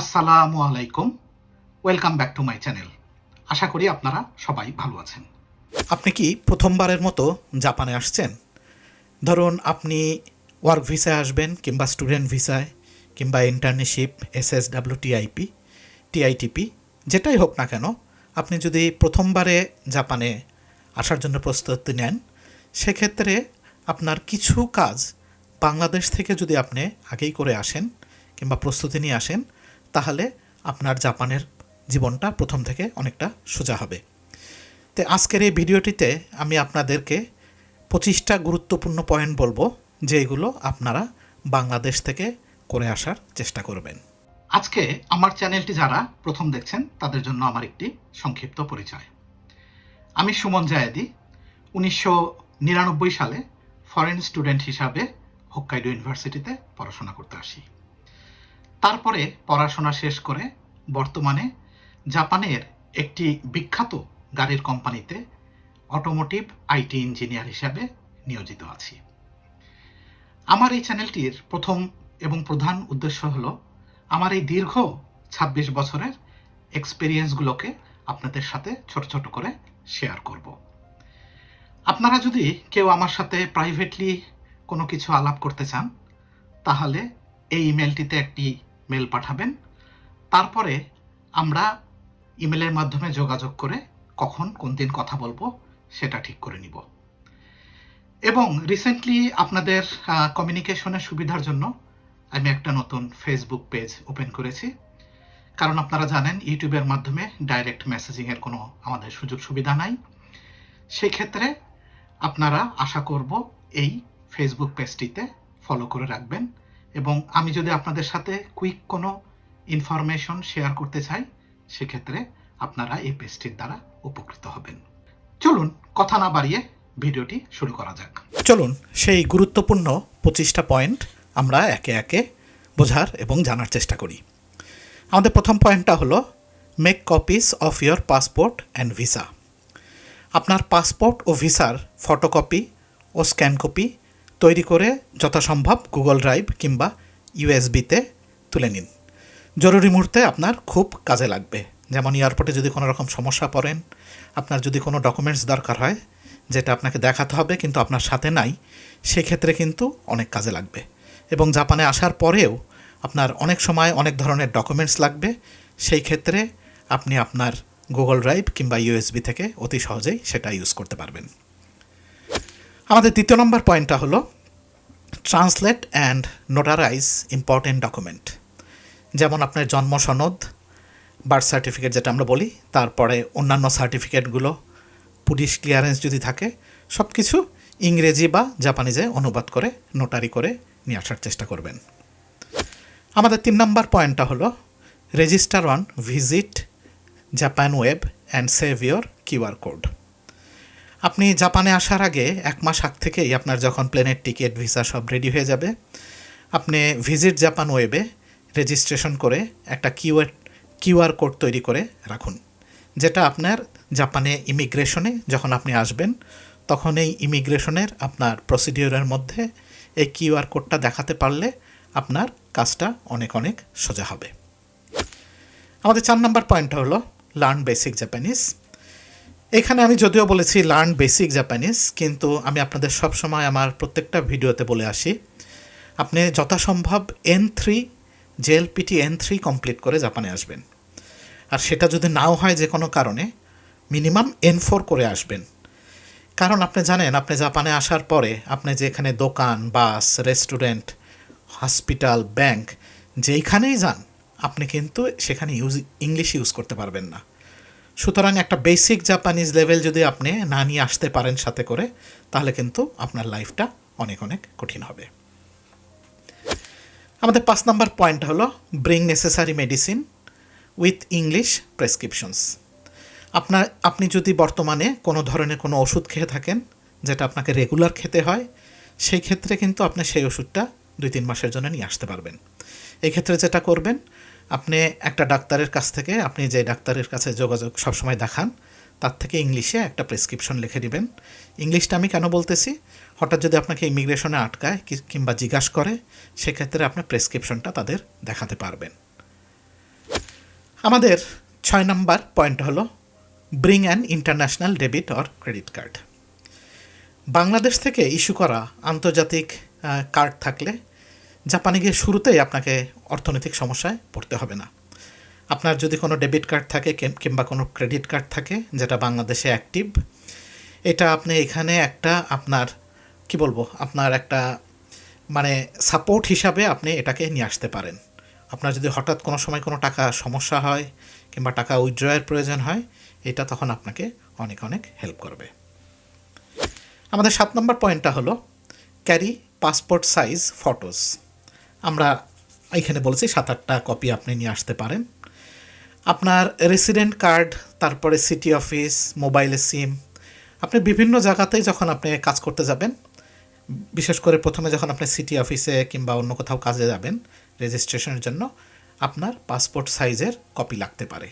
আসসালামু আলাইকুম। Welcome back to my channel আশা করি আপনারা সবাই ভালো আছেন। আপনি কি প্রথমবারের মতো জাপানে আসছেন? ধরুন, আপনি ওয়ার্ক ভিসায় আসবেন কিংবা স্টুডেন্ট ভিসায় কিংবা internship S S W TIP TITP যেটাই হোক না কেন, আপনি যদি প্রথমবারে জাপানে আসার জন্য প্রস্তুতি নেন, সেক্ষেত্রে আপনার কিছু কাজ বাংলাদেশ থেকে যদি আপনি আগেই করে আসেন কিংবা প্রস্তুতি নিয়ে আসেন তাহলে আপনার জাপানের জীবনটা প্রথম থেকে অনেকটা সোজা হবে। তো আজকের এই ভিডিওটিতে আমি আপনাদেরকে পঁচিশটা গুরুত্বপূর্ণ পয়েন্ট বলব যেগুলো আপনারা বাংলাদেশ থেকে করে আসার চেষ্টা করবেন। আজকে আমার চ্যানেলটি যারা প্রথম দেখছেন, তাদের জন্য আমার একটি সংক্ষিপ্ত পরিচয়। আমি সুমন জায়েদি, উনিশশো নিরানব্বই সালে ফরেন স্টুডেন্ট হিসাবে হোক্কাইডো ইউনিভার্সিটিতে পড়াশোনা করতে আসি। তারপরে পড়াশোনা শেষ করে বর্তমানে জাপানের একটি বিখ্যাত গাড়ির কোম্পানিতে অটোমোটিভ আইটি ইঞ্জিনিয়ার হিসাবে নিয়োজিত আছি। আমার এই চ্যানেলটির প্রথম এবং প্রধান উদ্দেশ্য হল আমার এই দীর্ঘ ২৬ বছরের এক্সপিরিয়েন্সগুলোকে আপনাদের সাথে ছোট ছোট করে শেয়ার করব। আপনারা যদি কেউ আমার সাথে প্রাইভেটলি কোনো কিছু আলাপ করতে চান, তাহলে এই ইমেলটিতে একটি মেল পাঠাবেন। তারপরে আমরা ইমেলের মাধ্যমে যোগাযোগ করে কখন কোন দিন কথা বলব সেটা ঠিক করে নিব। এবং রিসেন্টলি আপনাদের কমিউনিকেশনের সুবিধার জন্য আমি একটা নতুন ফেসবুক পেজ ওপেন করেছি। কারণ আপনারা জানেন, ইউটিউবের মাধ্যমে ডাইরেক্ট মেসেজিংয়ের কোনো আমাদের সুযোগ সুবিধা নাই। সেই ক্ষেত্রে আপনারা আশা করব এই ফেসবুক পেজটিতে ফলো করে রাখবেন। এবং আমি যদি আপনাদের সাথে কুইক কোনো ইনফরমেশন শেয়ার করতে চাই, সেক্ষেত্রে আপনারা এই পেজটির দ্বারা উপকৃত হবেন। চলুন কথা না বাড়িয়ে ভিডিওটি শুরু করা যাক। চলুন সেই গুরুত্বপূর্ণ পঁচিশটা পয়েন্ট আমরা একে একে বোঝার এবং জানার চেষ্টা করি। আমাদের প্রথম পয়েন্টটা হলো make copies of your passport and visa আপনার পাসপোর্ট ও ভিসার ফটোকপি ও স্ক্যান কপি তৈরি করে যথাসম্ভব গুগল ড্রাইভ কিংবা ইউএসবিতে তুলে নিন। জরুরি মুহূর্তে আপনার খুব কাজে লাগবে। যেমন এয়ারপোর্টে যদি কোনো রকম সমস্যা পড়েন, আপনার যদি কোনো ডকুমেন্টস দরকার হয়, যেটা আপনাকে দেখাতে হবে কিন্তু আপনার সাথে নাই, সেক্ষেত্রে কিন্তু অনেক কাজে লাগবে। এবং জাপানে আসার পরেও আপনার অনেক সময় অনেক ধরনের ডকুমেন্টস লাগবে। সেই ক্ষেত্রে আপনি আপনার গুগল ড্রাইভ কিংবা ইউএসবি থেকে অতি সহজেই সেটা ইউজ করতে পারবেন। আমাদের দ্বিতীয় নম্বর পয়েন্টটা হলো translate and notarise important document যেমন আপনার জন্ম সনদ বার্থ সার্টিফিকেট যেটা আমরা বলি, তারপরে অন্যান্য সার্টিফিকেটগুলো পুলিশ ক্লিয়ারেন্স যদি থাকে সব কিছু ইংরেজি বা জাপানিজে অনুবাদ করে নোটারি করে নিয়ে আসার চেষ্টা করবেন। আমাদের তিন নম্বর পয়েন্টটা হলো register on visit Japan web and save your QR code আপনি জাপানে আসার আগে এক মাস আগ থেকেই আপনার যখন প্লেনের টিকিট, ভিসা সব রেডি হয়ে যাবে, আপনি ভিজিট জাপান ওয়েবে রেজিস্ট্রেশন করে একটা কিউআর কিউআর কোড তৈরি করে রাখুন, যেটা আপনার জাপানে ইমিগ্রেশনে যখন আপনি আসবেন, তখন এই ইমিগ্রেশনের আপনার প্রসিডিওরের মধ্যে এই কিউআর কোডটা দেখাতে পারলে আপনার কাজটা অনেক অনেক সোজা হবে। আমাদের চার নম্বর পয়েন্টটা হলো লার্ন বেসিক জাপানিজ এখানে আমি যদিও বলেছি লার্ন বেসিক জাপানিজ কিন্তু আমি আপনাদের সব সময় আমার প্রত্যেকটা ভিডিওতে বলে আসি, আপনি যথাসম্ভব N three JLPT N three complete করে জাপানে আসবেন। আর সেটা যদি নাও হয় যে কোনো কারণে মিনিমাম এন ফোর করে আসবেন। কারণ আপনি জানেন, আপনি জাপানে আসার পরে আপনি যে এখানে দোকান বাস রেস্টুরেন্ট হসপিটাল ব্যাংক যেইখানেই যান, আপনি কিন্তু সেখানে ইউজ ইংলিশ ইউজ করতে পারবেন না। সুতরাং একটা বেসিক জাপানিজ লেভেল যদি আপনি না নিয়ে আসতে পারেন সাথে করে, তাহলে কিন্তু আপনার লাইফটা অনেক অনেক কঠিন হবে। আমাদের পাঁচ নম্বর পয়েন্ট হলো bring necessary medicine with English prescriptions আপনার, আপনি যদি বর্তমানে কোনো ধরনের কোনো ওষুধ খেয়ে থাকেন, যেটা আপনাকে রেগুলার খেতে হয়, সেই ক্ষেত্রে কিন্তু আপনি সেই ওষুধটা দুই তিন মাসের জন্য নিয়ে আসতে পারবেন। এই ক্ষেত্রে যেটা করবেন আপনি একটা ডাক্তারের কাছ থেকে আপনি যে ডাক্তারের কাছে যোগাযোগ সবসময় দেখান, তার থেকে ইংলিশে একটা প্রেসক্রিপশন লিখে দিবেন। ইংলিশটা আমি কেন বলতেছি? হঠাৎ যদি আপনাকে ইমিগ্রেশনে আটকায় কিংবা জিজ্ঞাসা করে, সেক্ষেত্রে আপনার প্রেসক্রিপশনটা তাদের দেখাতে পারবেন। আমাদের ছয় নম্বর পয়েন্ট হলো, bring an international debit or credit card. Bangladesh থেকে ইস্যু করা আন্তর্জাতিক কার্ড থাকলে জাপানে গিয়ে শুরুতেই আপনাকে অর্থনৈতিক সমস্যায় পড়তে হবে না। আপনার যদি কোনো ডেবিট কার্ড থাকে কিংবা কোনো ক্রেডিট কার্ড থাকে, যেটা বাংলাদেশে অ্যাক্টিভ, এটা আপনি এখানে একটা আপনার, কি বলব, আপনার একটা মানে সাপোর্ট হিসাবে আপনি এটাকে নিয়ে আসতে পারেন। আপনার যদি হঠাৎ কোনো সময় কোনো টাকা সমস্যা হয়, কিংবা টাকা উইথড্রয়ের প্রয়োজন হয়, এটা তখন আপনাকে অনেক অনেক হেল্প করবে। আমাদের সাত নম্বর পয়েন্টটা হলো, ক্যারি পাসপোর্ট সাইজ ফটোস। আমরা এখানে বলেছি সাত, আটটা কপি আপনি নিয়ে আসতে পারেন। আপনার রেসিডেন্ট কার্ড তারপরে সিটি অফিস মোবাইলের সিম আপনি বিভিন্ন জায়গাতেই যখন আপনি কাজ করতে যাবেন, বিশেষ করে প্রথমে যখন আপনি সিটি অফিসে কিংবা অন্য কোথাও কাজে যাবেন রেজিস্ট্রেশনের জন্য আপনার পাসপোর্ট সাইজের কপি লাগতে পারে।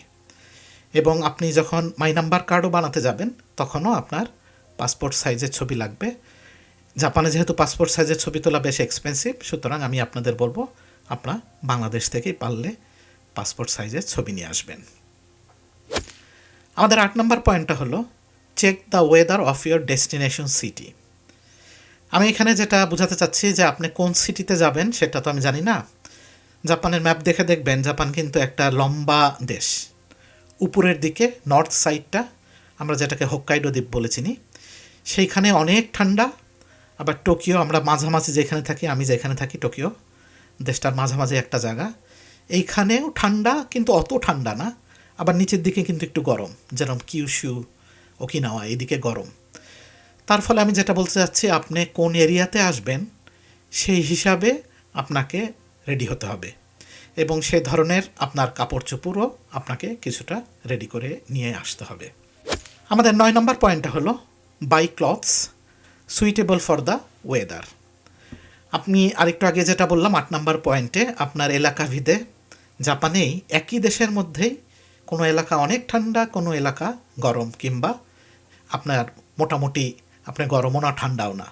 এবং আপনি যখন মাই নাম্বার কার্ডও বানাতে যাবেন, তখনও আপনার পাসপোর্ট সাইজের ছবি লাগবে। জাপানে যেহেতু পাসপোর্ট সাইজের ছবি তোলা বেশ এক্সপেন্সিভ সুতরাং আমি আপনাদের বলব, আপনার বাংলাদেশ থেকেই পারলে পাসপোর্ট সাইজের ছবি নিয়ে আসবেন। আমাদের আট নম্বর পয়েন্টটা হলো check the weather of your destination city আমি এখানে যেটা বোঝাতে চাচ্ছি যে আপনি কোন সিটিতে যাবেন, সেটা তো আমি জানি না। জাপানের ম্যাপ দেখে দেখবেন, জাপান কিন্তু একটা লম্বা দেশ। উপরের দিকে নর্থ সাইডটা আমরা যেটাকে হোক্কাইডো দ্বীপ বলে চিনি, সেইখানে অনেক ঠান্ডা আবার টোকিও, আমরা মাঝামাঝি যেখানে থাকি, আমি যেখানে থাকি, টোকিও, দেশটার মাঝামাঝি একটা জায়গা। এইখানেও ঠান্ডা, কিন্তু অত ঠান্ডা না। আবার নিচের দিকে কিন্তু একটু গরম, যেরকম কিউশু, ওকিনাওয়া, এদিকে গরম। তার ফলে আমি যেটা বলতে চাচ্ছি, আপনি কোন এরিয়াতে আসবেন, সেই হিসাবে আপনাকে রেডি হতে হবে। এবং সে ধরনের আপনার কাপড় চোপড়ও আপনাকে কিছুটা রেডি করে নিয়ে আসতে হবে। আমাদের নয় নম্বর পয়েন্টটা হলো buy clothes suitable for the weather আপনি আরেকটু আগে যেটা বললাম, আট নাম্বার পয়েন্টে আপনার এলাকা ভিদে জাপানেই একই দেশের মধ্যেই কোনো এলাকা অনেক ঠান্ডা, কোনো এলাকা গরম, কিংবা আপনার মোটামুটি আপনি গরমও না, ঠান্ডাও না।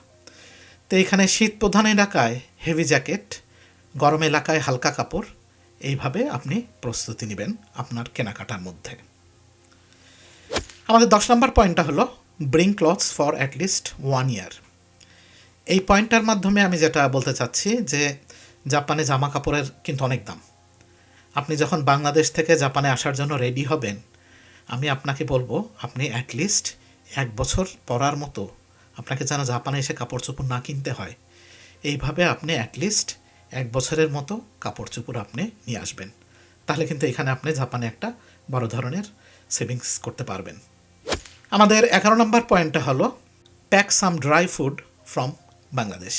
তো এখানে শীত প্রধান এলাকায় হেভি জ্যাকেট গরম এলাকায় হালকা কাপড়, এইভাবে আপনি প্রস্তুতি নেবেন আপনার কেনাকাটার মধ্যে। আমাদের দশ নম্বর পয়েন্টটা হলো bring clothes for at least one year এই পয়েন্টটার মাধ্যমে আমি যেটা বলতে চাচ্ছি যে, জাপানে জামা কাপড়ের কিন্তু অনেক দাম। আপনি যখন বাংলাদেশ থেকে জাপানে আসার জন্য রেডি হবেন, আমি আপনাকে বলব, আপনি অ্যাটলিস্ট এক বছর পরার মতো আপনাকে যেন জাপানে এসে কাপড় চোপড় না কিনতে হয়, এইভাবে আপনি অ্যাটলিস্ট এক বছরের মতো কাপড় চোপড় আপনি নিয়ে আসবেন। তাহলে কিন্তু এখানে আপনি জাপানে একটা বড় ধরনের সেভিংস করতে পারবেন। আমাদের এগারো নম্বর পয়েন্টটা হলো pack some dry food from Bangladesh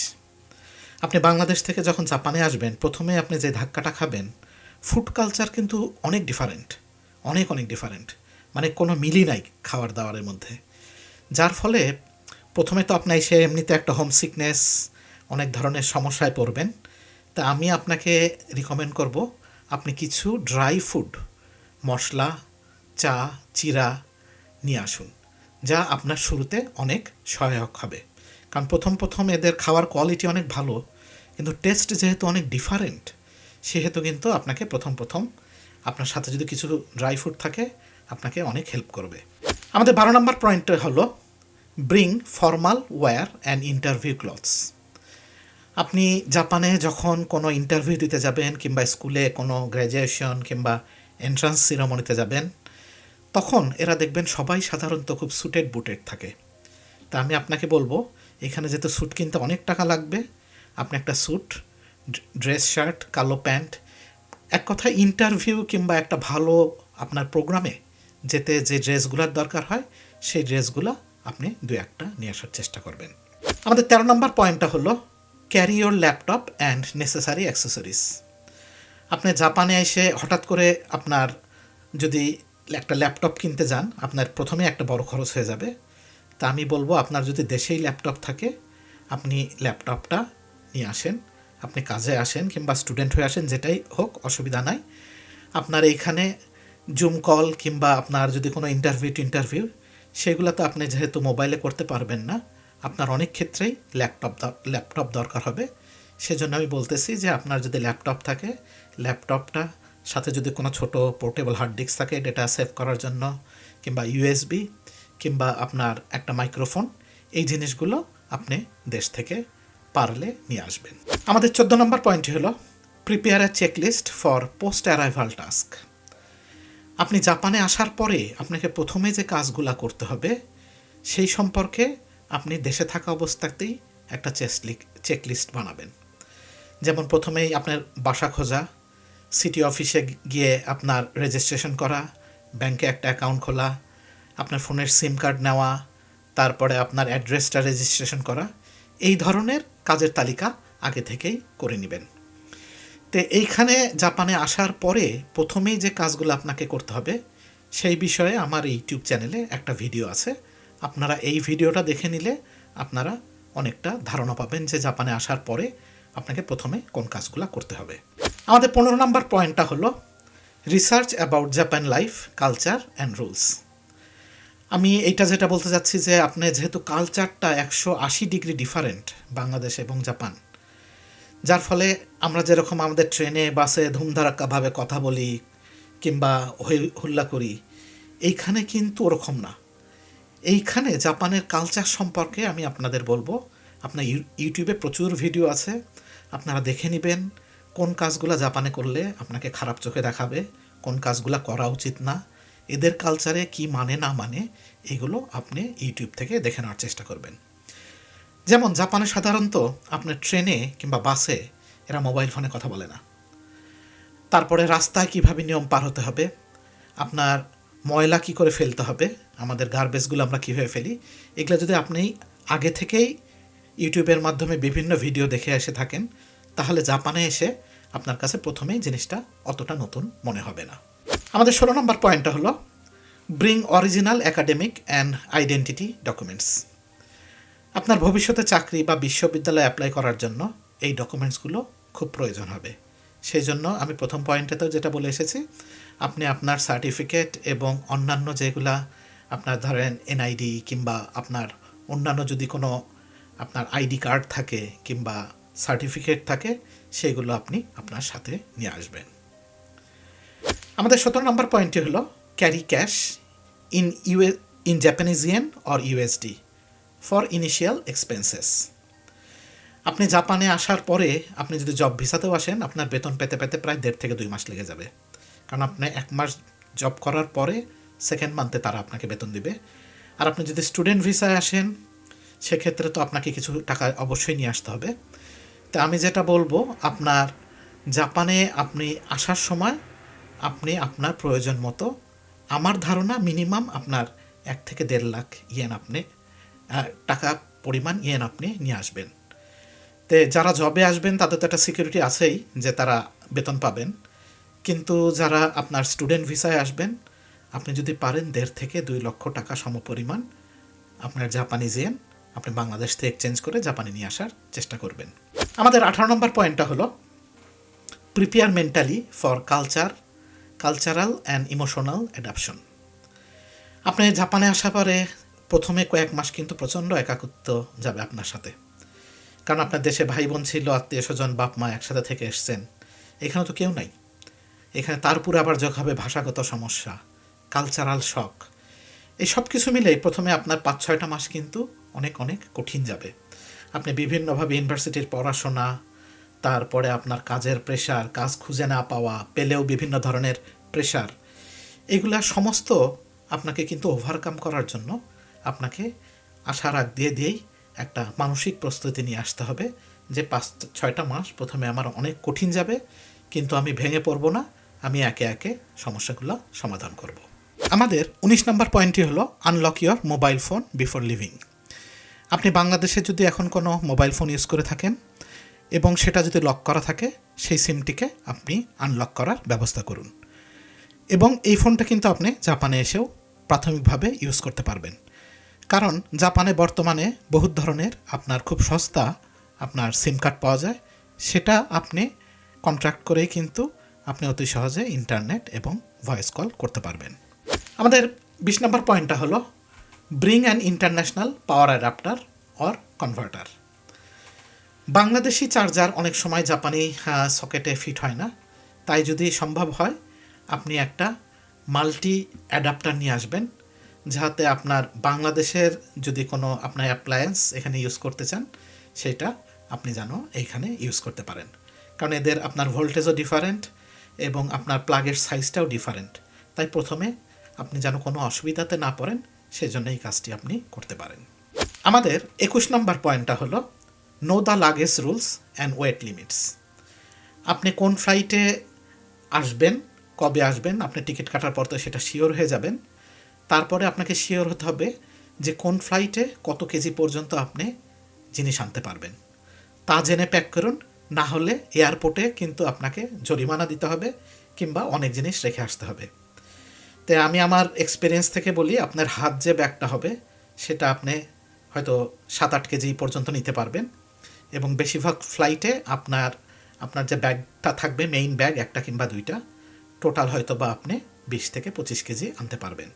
আপনি বাংলাদেশ থেকে যখন জাপানে আসবেন, প্রথমে আপনি যে ধাক্কাটা খাবেন ফুড কালচার কিন্তু অনেক ডিফারেন্ট অনেক অনেক ডিফারেন্ট মানে কোনো মিলই নাই খাবার দাবারের মধ্যে। যার ফলে প্রথমে তো আপনার এসে এমনিতে একটা হোম সিকনেস অনেক ধরনের সমস্যায় পড়বেন। তা আমি আপনাকে রিকমেন্ড করব, আপনি কিছু ড্রাই ফুড মশলা, চা, চিরা নিয়ে আসুন। যা আপনার শুরুতে অনেক সহায়ক হবে। কারণ প্রথম প্রথম এদের খাওয়ার কোয়ালিটি অনেক ভালো, কিন্তু টেস্ট যেহেতু অনেক ডিফারেন্ট সেহেতু কিন্তু আপনাকে প্রথম প্রথম আপনার সাথে যদি কিছু ড্রাই ফ্রুট থাকে, আপনাকে অনেক হেল্প করবে। আমাদের বারো নম্বর পয়েন্টটা হলো bring formal wear and interview clothes আপনি জাপানে যখন কোনো ইন্টারভিউ দিতে যাবেন, কিংবা স্কুলে কোনো গ্র্যাজুয়েশন কিংবা এন্ট্রান্স সিরামনিতে যাবেন তখন এরা দেখবেন সবাই সাধারণত খুব সুটেড বুটেড থাকে। তা আমি আপনাকে বলব, এখানে যেহেতু স্যুট কিনতে অনেক টাকা লাগবে, আপনি একটা স্যুট ড্রেস শার্ট কালো প্যান্ট, এক কথায় ইন্টারভিউ কিংবা একটা ভালো আপনার প্রোগ্রামে যেতে যে ড্রেসগুলোর দরকার হয়, সেই ড্রেসগুলো আপনি দু একটা নিয়ে আসার চেষ্টা করবেন। আমাদের তেরো নম্বর পয়েন্টটা হলো carry your laptop and necessary accessories আপনি জাপানে এসে হঠাৎ করে আপনার যদি একটা ল্যাপটপ কিনতে যান, আপনার প্রথমে একটা বড় খরচ হয়ে যাবে। তা আমি বলব, আপনার যদি দেশেই ল্যাপটপ থাকে, আপনি ল্যাপটপটা নিয়ে আসেন, আপনি কাজে আসেন কিংবা স্টুডেন্ট হয়ে আসেন, যেটাই হোক, অসুবিধা নাই। আপনার এইখানে জুম কল কিংবা আপনার যদি কোনো ইন্টারভিউ ইন্টারভিউ সেগুলো তো আপনি যেহেতু মোবাইলে করতে পারবেন না, আপনার অনেক ক্ষেত্রেই ল্যাপটপ ল্যাপটপ দরকার হবে। সেজন্য আমি বলতেছি যে, আপনার যদি ল্যাপটপ থাকে ল্যাপটপটা সাথে যদি কোনো ছোট পোর্টেবল হার্ড ডিস্ক থাকে, ডেটা সেভ করার জন্য, কিংবা ইউএসবি, কিংবা আপনার একটা মাইক্রোফোন, এই জিনিসগুলো আপনি দেশ থেকে পারলে নিয়ে আসবেন। আমাদের চোদ্দ নম্বর পয়েন্টটি হলো prepare a checklist for post arrival task আপনি জাপানে আসার পরে আপনাকে প্রথমে যে কাজগুলা করতে হবে, সেই সম্পর্কে আপনি দেশে থাকা অবস্থাতেই একটা চেকলিস্ট বানাবেন। যেমন প্রথমেই আপনার বাসা খোঁজা সিটি অফিসে গিয়ে আপনার রেজিস্ট্রেশন করা ব্যাংকে একটা অ্যাকাউন্ট খোলা, আপনার ফোনের সিম কার্ড নেওয়া, তারপরে আপনার অ্যাড্রেসটা রেজিস্ট্রেশন করা, এই ধরনের কাজের তালিকা আগে থেকেই করে নেবেন। তো এইখানে জাপানে আসার পরে প্রথমেই যে কাজগুলো আপনাকে করতে হবে, সেই বিষয়ে আমার ইউটিউব চ্যানেলে একটা ভিডিও আছে। আপনারা এই ভিডিওটা দেখে নিলে আপনারা অনেকটা ধারণা পাবেন যে জাপানে আসার পরে আপনাকে প্রথমে কোন কাজগুলো করতে হবে। আমাদের পনেরো নম্বর পয়েন্টটা হলো research about Japan life culture and rules আমি এইটা যেটা বলতে চাচ্ছি যে আপনি যেহেতু কালচারটা একশো আশি ডিগ্রি ডিফারেন্ট বাংলাদেশ এবং জাপান, যার ফলে আমরা যেরকম আমাদের ট্রেনে, বাসে ধুমধারাক্কাভাবে কথা বলি কিংবা হুল্লা করি, এইখানে কিন্তু ওরকম না। এইখানে জাপানের কালচার সম্পর্কে আমি আপনাদের বলব, আপনার ইউ- ইউটিউবে প্রচুর ভিডিও আছে, আপনারা দেখে নেবেন কোন কাজগুলো জাপানে করলে আপনাকে খারাপ চোখে দেখাবে, কোন কাজগুলো করা উচিত না, এদের কালচারে কি মানে না মানে এগুলো আপনি ইউটিউব থেকে দেখে নেওয়ার চেষ্টা করবেন। যেমন জাপানে সাধারণত আপনার ট্রেনে কিংবা বাসে এরা মোবাইল ফোনে কথা বলে না। তারপরে রাস্তায় কীভাবে নিয়ম পার হতে হবে, আপনার ময়লা কি করে ফেলতে হবে, আমাদের গার্বেজগুলো আমরা কীভাবে ফেলি, এগুলো যদি আপনি আগে থেকেই ইউটিউবের মাধ্যমে বিভিন্ন ভিডিও দেখে এসে থাকেন, তাহলে জাপানে এসে আপনার কাছে প্রথমেই জিনিসটা অতটা নতুন মনে হবে না। আমাদের ষোলো নম্বর পয়েন্টটা হলো bring original academic and identity documents আপনার ভবিষ্যতে চাকরি বা বিশ্ববিদ্যালয়ে অ্যাপ্লাই করার জন্য এই ডকুমেন্টসগুলো খুব প্রয়োজন হবে। সেই জন্য আমি প্রথম পয়েন্টেতেও যেটা বলে এসেছি, আপনি আপনার সার্টিফিকেট এবং অন্যান্য যেগুলা আপনার ধরেন এনআইডি কিংবা আপনার অন্যান্য যদি কোনো আপনার আইডি কার্ড থাকে কিংবা সার্টিফিকেট থাকে, সেগুলো আপনি আপনার সাথে নিয়ে আসবেন। আমাদের সতেরো নম্বর পয়েন্টটি হলো carry cash in UA in Japanese yen or USD for initial expenses আপনি জাপানে আসার পরে আপনি যদি জব ভিসাতেও আসেন, আপনার বেতন পেতে পেতে প্রায় দেড় থেকে দুই মাস লেগে যাবে। কারণ আপনি এক মাস জব করার পরে সেকেন্ড মান্থে তারা আপনাকে বেতন দিবে। আর আপনি যদি স্টুডেন্ট ভিসায় আসেন, সেক্ষেত্রে তো আপনাকে কিছু টাকা অবশ্যই নিয়ে আসতে হবে। তা আমি যেটা বলব, আপনার জাপানে আপনি আসার সময় আপনি আপনার প্রয়োজন মতো, আমার ধারণা মিনিমাম আপনার এক থেকে দেড় লাখ ইয়েন আপনি টাকা পরিমাণ ইয়েন আপনি নিয়ে আসবেন। তে যারা জবে আসবেন, তাদের তো একটা সিকিউরিটি আছেই যে তারা বেতন পাবেন। কিন্তু যারা আপনার স্টুডেন্ট ভিসায় আসবেন, আপনি যদি পারেন দেড় থেকে দুই লক্ষ টাকা সমপরিমাণ আপনার জাপানি জেন আপনি বাংলাদেশ থেকে এক্সচেঞ্জ করে জাপানে নিয়ে আসার চেষ্টা করবেন। আমাদের আঠারো নম্বর পয়েন্টটা হলো prepare mentally for culture cultural and emotional adaption আপনি জাপানে আসা পরে প্রথমে কয়েক মাস কিন্তু প্রচণ্ড একাকিত্ব যাবে আপনার সাথে। কারণ আপনার দেশে ভাই বোন ছিল, আত্মীয় স্বজন বাপ মা একসাথে থেকে এসছেন। এখানে তো কেউ নাই। এখানে তার উপরে আবার যোগ হবে ভাষাগত সমস্যা কালচারাল শখ এই সব কিছু মিলে প্রথমে আপনার পাঁচ ছয়টা মাস কিন্তু অনেক অনেক কঠিন যাবে। আপনি বিভিন্নভাবে ইউনিভার্সিটির পড়াশোনা, তারপরে আপনার কাজের প্রেশার কাজ খুঁজে না পাওয়া, পেলেও বিভিন্ন ধরনের প্রেশার এগুলা সমস্ত আপনাকে কিন্তু ওভারকাম করার জন্য আপনাকে আশার আগ দিয়ে দিয়েই একটা মানসিক প্রস্তুতি নিয়ে আসতে হবে যে পাঁচ, ছয়টা মাস প্রথমে আমার অনেক কঠিন যাবে, কিন্তু আমি ভেঙে পড়ব না, আমি একে একে সমস্যাগুলো সমাধান করব। আমাদের উনিশ নম্বর পয়েন্টটি হলো unlock your mobile phone before leaving আপনি বাংলাদেশে যদি এখন কোনো মোবাইল ফোন ইউজ করে থাকেন এবং সেটা যদি লক করা থাকে, সেই সিমটিকে আপনি আনলক করার ব্যবস্থা করুন। এবং এই ফোনটা কিন্তু আপনি জাপানে এসেও প্রাথমিকভাবে ইউজ করতে পারবেন। কারণ জাপানে বর্তমানে বহুত ধরনের আপনার খুব সস্তা আপনার সিম কার্ড পাওয়া যায়। সেটা আপনি কন্ট্রাক্ট করেই কিন্তু আপনি অতি সহজে ইন্টারনেট এবং ভয়েস কল করতে পারবেন। আমাদের বিশ নম্বর পয়েন্টটা হলো bring an international power adapter or converter Bangladeshi charger অনেক সময় জাপানি সকেটে ফিট হয় না। তাই যদি সম্ভব হয়, আপনি একটা মাল্টি অ্যাডাপ্টার নিয়ে আসবেন, যাতে আপনার বাংলাদেশের যদি কোনো আপনার অ্যাপ্লায়েন্স এখানে ইউজ করতে চান, সেটা আপনি যেন এইখানে ইউজ করতে পারেন। কারণ এদের আপনার ভোল্টেজও ডিফারেন্ট এবং আপনার প্লাগের সাইজটাও ডিফারেন্ট তাই প্রথমে আপনি যেন কোনো অসুবিধাতে না পড়েন সেজন্য এই কাজটি আপনি করতে পারেন। আমাদের একুশ নম্বর পয়েন্টটা হলো know the luggage rules and weight limits আপনি কোন ফ্লাইটে আসবেন, কবে আসবেন, আপনি টিকিট কাটার পর তো সেটা শিওর হয়ে যাবেন। তারপরে আপনাকে শিওর হতে হবে যে কোন ফ্লাইটে কত কেজি পর্যন্ত আপনি জিনিস আনতে পারবেন। তা জেনে প্যাক করুন, না হলে এয়ারপোর্টে কিন্তু আপনাকে জরিমানা দিতে হবে কিংবা অনেক জিনিস রেখে আসতে হবে। তো আমি আমার এক্সপিরিয়েন্স থেকে বলি, আপনার হাত যে ব্যাগটা হবে, সেটা আপনি হয়তো সাত আট কেজি পর্যন্ত নিতে পারবেন। এবং বেশিরভাগ ফ্লাইটে আপনার আপনার যে ব্যাগটা থাকবে মেইন ব্যাগ একটা কিংবা দুইটা টোটাল হয়তো বা আপনি বিশ থেকে পঁচিশ কেজি আনতে পারবেন।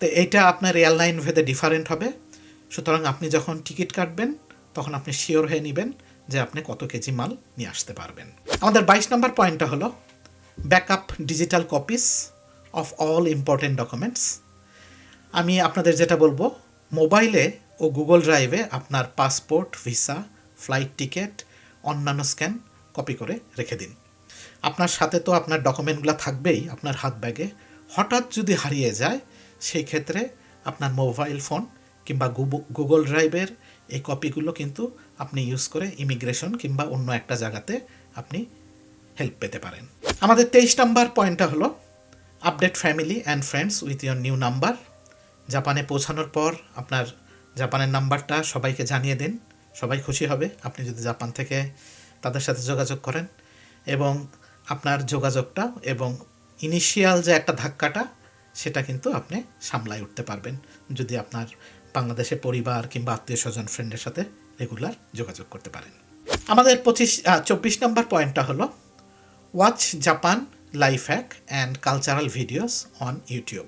তো এইটা আপনার এয়ারলাইন ভেদে ডিফারেন্ট হবে। সুতরাং আপনি যখন টিকিট কাটবেন, তখন আপনি শিওর হয়ে নেবেন যে আপনি কত কেজি মাল নিয়ে আসতে পারবেন। আমাদের বাইশ নম্বর পয়েন্টটা হলো backup digital copies of all important documents আমি আপনাদের যেটা বলব, মোবাইলে ও গুগল ড্রাইভে আপনার পাসপোর্ট, ভিসা, ফ্লাইট টিকিট, অন্যান্য স্ক্যান কপি করে রেখে দিন। আপনার সাথে তো আপনার ডকুমেন্টগুলো থাকবেই আপনার হাত ব্যাগে হঠাৎ যদি হারিয়ে যায় সেই ক্ষেত্রে আপনার মোবাইল ফোন কিংবা গুগল ড্রাইভের এই কপিগুলো কিন্তু আপনি ইউজ করে ইমিগ্রেশন কিংবা অন্য একটা জায়গাতে আপনি হেল্প পেতে পারেন। আমাদের তেইশ নাম্বার পয়েন্টটা হলো update family and friends with your new number জাপানে পৌঁছানোর পর আপনার জাপানের নাম্বারটা সবাইকে জানিয়ে দিন। সবাই খুশি হবে। আপনি যদি জাপান থেকে তাদের সাথে যোগাযোগ করেন এবং আপনার যোগাযোগটা এবং ইনিশিয়াল যে একটা ধাক্কাটা, সেটা কিন্তু আপনি সামলায় উঠতে পারবেন। যদি আপনার বাংলাদেশের পরিবার কিংবা আত্মীয় স্বজন ফ্রেন্ডের সাথে রেগুলার যোগাযোগ করতে পারেন। আমাদের পঁচিশ চব্বিশ নম্বর পয়েন্টটা হলো watch Japan life hack and cultural videos on YouTube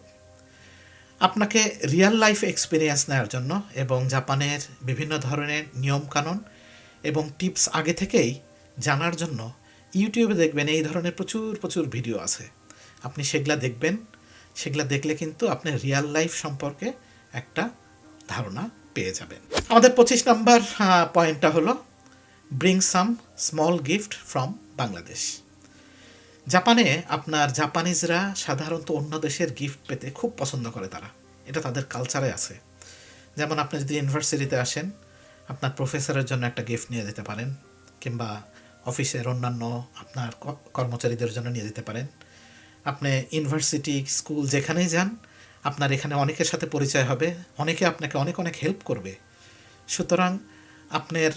আপনাকে রিয়েল লাইফ এক্সপিরিয়েন্স নেওয়ার জন্য এবং জাপানের বিভিন্ন ধরনের নিয়মকানুন এবং টিপস আগে থেকেই জানার জন্য ইউটিউবে দেখবেন এই ধরনের প্রচুর প্রচুর ভিডিও আছে। আপনি সেগুলা দেখবেন। সেগুলা দেখলে কিন্তু আপনি রিয়েল লাইফ সম্পর্কে একটা ধারণা পেয়ে যাবেন। আমাদের পঁচিশ নম্বর পয়েন্টটা হলো bring some small gift from Bangladesh জাপানে আপনার জাপানিজরা সাধারণত অন্য দেশের গিফট পেতে খুব পছন্দ করে তারা। এটা তাদের কালচারে আছে। যেমন আপনি যদি ইউনিভার্সিটিতে আসেন, আপনার প্রফেসরের জন্য একটা গিফট নিয়ে যেতে পারেন, কিংবা অফিসের অন্যান্য আপনার কর্মচারীদের জন্য নিয়ে যেতে পারেন। আপনি ইউনিভার্সিটি স্কুল যেখানেই যান, আপনার এখানে অনেকের সাথে পরিচয় হবে, অনেকে আপনাকে অনেক অনেক হেল্প করবে। সুতরাং আপনার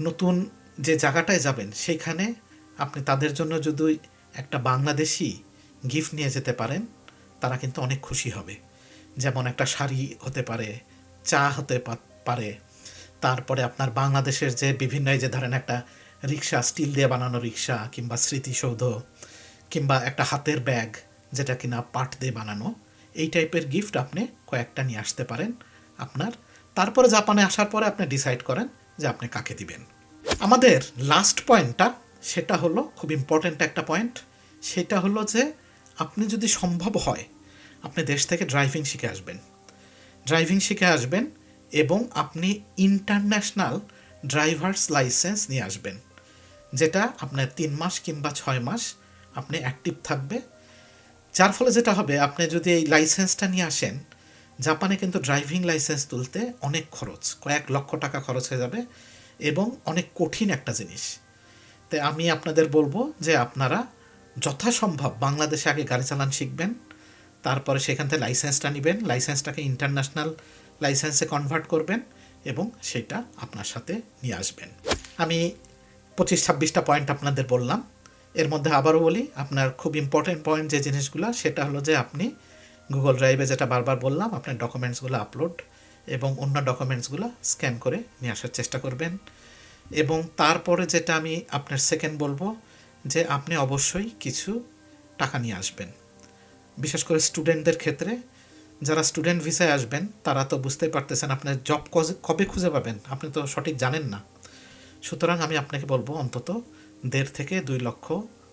নতুন যে জায়গাটায় যাবেন, সেইখানে আপনি তাদের জন্য যদি একটা বাংলাদেশি গিফট নিয়ে যেতে পারেন, তারা কিন্তু অনেক খুশি হবে। যেমন একটা শাড়ি হতে পারে, চা হতে পারে। তারপরে আপনার বাংলাদেশের যে বিভিন্ন যে ধরেন একটা রিক্সা, স্টিল দিয়ে বানানো রিক্সা কিংবা স্মৃতিসৌধ কিংবা একটা হাতের ব্যাগ যেটা কিনা পাট দিয়ে বানানো, এই টাইপের গিফট আপনি কয়েকটা নিয়ে আসতে পারেন আপনার। তারপরে জাপানে আসার পরে আপনি ডিসাইড করেন যে আপনি কাকে দিবেন। আমাদের লাস্ট পয়েন্টটা সেটা হলো খুব ইম্পর্ট্যান্ট একটা পয়েন্ট সেটা হলো যে আপনি যদি সম্ভব হয়, আপনি দেশ থেকে ড্রাইভিং শিখে আসবেন। ড্রাইভিং শিখে আসবেন এবং আপনি ইন্টারন্যাশনাল ড্রাইভার্স লাইসেন্স নিয়ে আসবেন, যেটা আপনার তিন মাস কিংবা ছয় মাস আপনি অ্যাক্টিভ থাকবে। যার ফলে যেটা হবে, আপনি যদি এই লাইসেন্সটা নিয়ে আসেন, জাপানে কিন্তু ড্রাইভিং লাইসেন্স তুলতে অনেক খরচ, কয়েক লক্ষ টাকা খরচ হয়ে যাবে এবং অনেক কঠিন একটা জিনিস। তাই আমি আপনাদের বলব যে আপনারা যথাসম্ভব বাংলাদেশে আগে গাড়ি চালান শিখবেন, তারপরে সেখান থেকে লাইসেন্সটা নেবেন, লাইসেন্সটাকে ইন্টারন্যাশনাল লাইসেন্সে কনভার্ট করবেন এবং সেটা আপনার সাথে নিয়ে আসবেন। আমি পঁচিশ ছাব্বিশটা পয়েন্ট আপনাদের বললাম। এর মধ্যে আবারও বলি, আপনার খুব ইম্পর্টেন্ট পয়েন্ট যে জিনিসগুলো, সেটা হলো যে আপনি গুগল ড্রাইভে যেটা বারবার বললাম, আপনার ডকুমেন্টসগুলো আপলোড এবং অন্য ডকুমেন্টসগুলো স্ক্যান করে নিয়ে আসার চেষ্টা করবেন। এবং তারপরে যেটা আমি আপনার সেকেন্ড বলব, যে আপনি অবশ্যই কিছু টাকা নিয়ে আসবেন। বিশেষ করে স্টুডেন্টদের ক্ষেত্রে, যারা স্টুডেন্ট ভিসায় আসবেন, তারা তো বুঝতেই পারতেছেন আপনার জব কবে খুঁজে পাবেন? আপনি তো সঠিক জানেন না। সুতরাং আমি আপনাকে বলব অন্তত দেড় থেকে দুই লক্ষ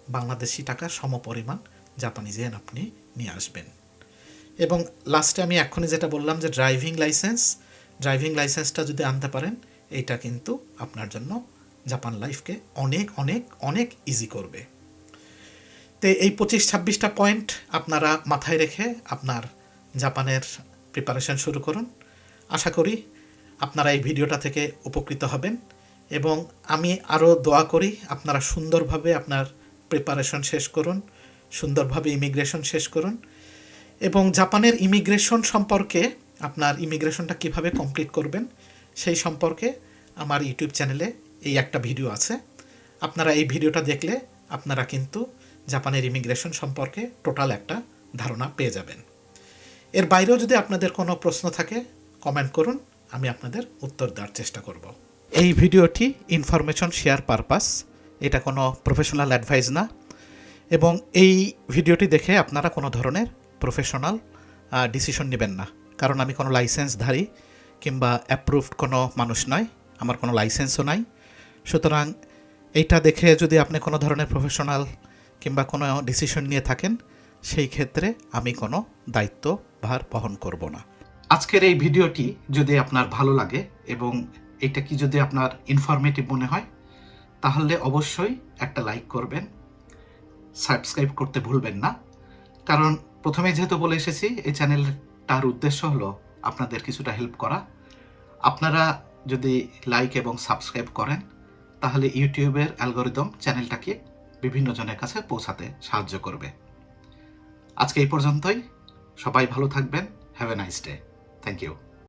বাংলাদেশি টাকার সমপরিমাণ জাপানিজ ইয়েন আপনি নিয়ে আসবেন। এবং লাস্টে আমি এক্ষুনি যেটা বললাম যে ড্রাইভিং লাইসেন্স ড্রাইভিং লাইসেন্সটা যদি আনতে পারেন এইটা কিন্তু আপনার জন্য জাপান লাইফকে অনেক অনেক অনেক ইজি করবে। তো এই পঁচিশ, ছাব্বিশটা পয়েন্ট আপনারা মাথায় রেখে আপনার জাপানের প্রিপারেশন শুরু করুন। আশা করি আপনারা এই ভিডিওটা থেকে উপকৃত হবেন এবং আমি আরও দোয়া করি আপনারা সুন্দরভাবে আপনার প্রিপারেশন শেষ করুন, সুন্দরভাবে ইমিগ্রেশন শেষ করুন এবং জাপানের ইমিগ্রেশন সম্পর্কে আপনার ইমিগ্রেশনটা কীভাবে কমপ্লিট করবেন সেই সম্পর্কে আমার ইউটিউব চ্যানেলে এই একটা ভিডিও আছে। আপনারা এই ভিডিওটা দেখলে আপনারা কিন্তু জাপানের ইমিগ্রেশন সম্পর্কে টোটাল একটা ধারণা পেয়ে যাবেন। এর বাইরেও যদি আপনাদের কোনো প্রশ্ন থাকে কমেন্ট করুন, আমি আপনাদের উত্তর দেওয়ার চেষ্টা করব। এই ভিডিওটি ইনফরমেশন শেয়ার পারপাস এটা কোনো প্রফেশনাল অ্যাডভাইস না। এবং এই ভিডিওটি দেখে আপনারা কোনো ধরনের প্রফেশনাল ডিসিশন নেবেন না। কারণ আমি কোনো লাইসেন্সধারী কিংবা অ্যাপ্রুভড কোনো মানুষ নয় আমার কোনো লাইসেন্সও নাই। সুতরাং এইটা দেখে যদি আপনি কোনো ধরনের প্রফেশনাল কিংবা কোনো ডিসিশন নিয়ে থাকেন, সেই ক্ষেত্রে আমি কোনো দায়িত্ব ভার বহন করব না। আজকের এই ভিডিওটি যদি আপনার ভালো লাগে এবং এটা কি যদি আপনার ইনফরমেটিভ মনে হয়, তাহলে অবশ্যই একটা লাইক করবেন। সাবস্ক্রাইব করতে ভুলবেন না। কারণ প্রথমে যেহেতু বলে এসেছি, এই চ্যানেলটার উদ্দেশ্য হলো আপনাদের কিছুটা হেল্প করা। আপনারা যদি লাইক এবং সাবস্ক্রাইব করেন, তাহলে ইউটিউবের অ্যালগোরিদম চ্যানেলটাকে বিভিন্ন জনের কাছে পৌঁছাতে সাহায্য করবে। আজকে এই পর্যন্তই। সবাই ভালো থাকবেন। Have a nice day thank you